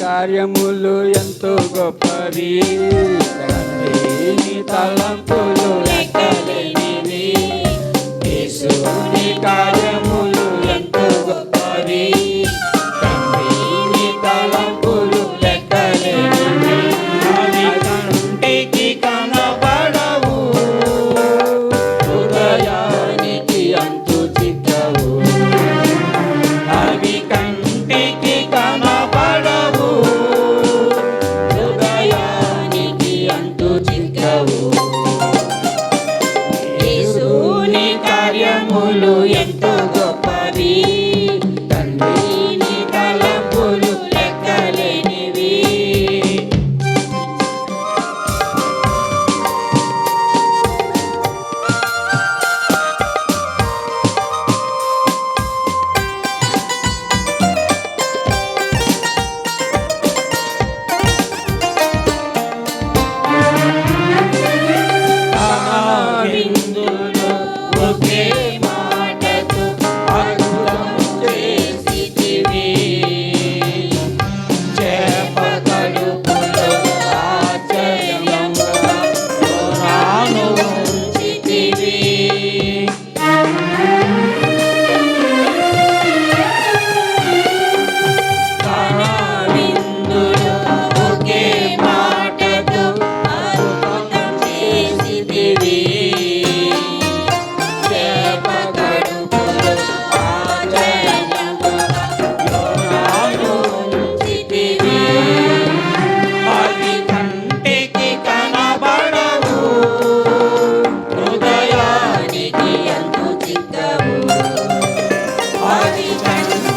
కార్యములు ఎంతో గొప్పవి నీ తలంపులు లెక్కలేనివి.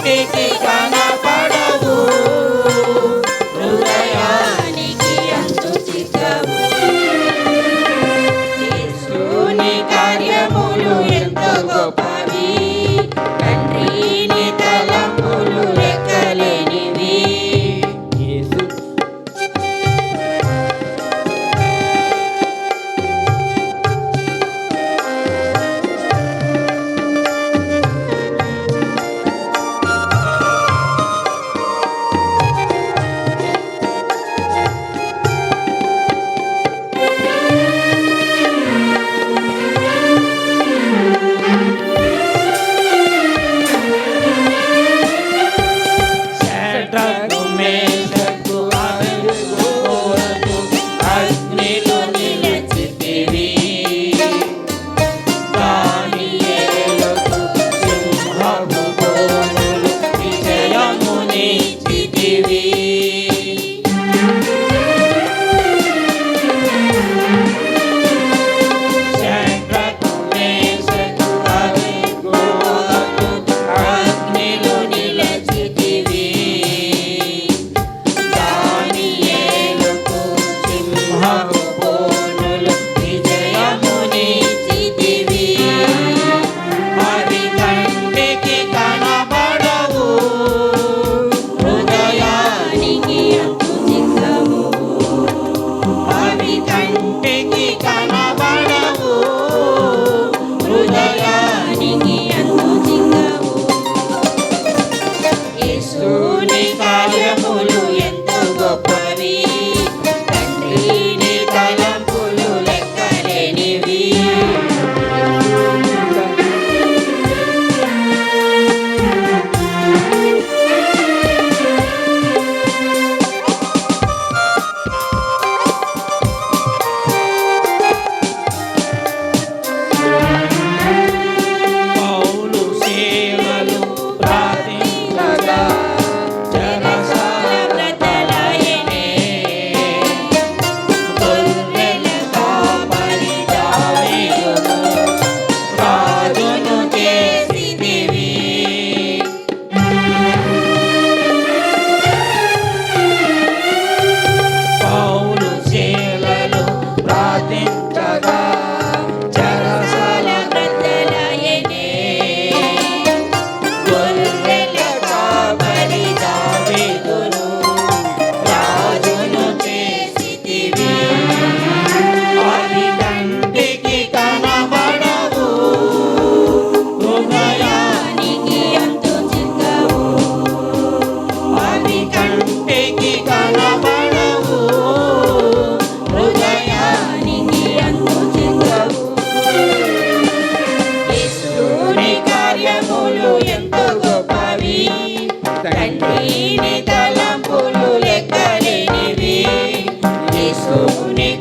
टिकी యేసుని కార్యములు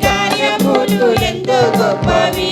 కార్యములు ఎంతో గొప్పవి.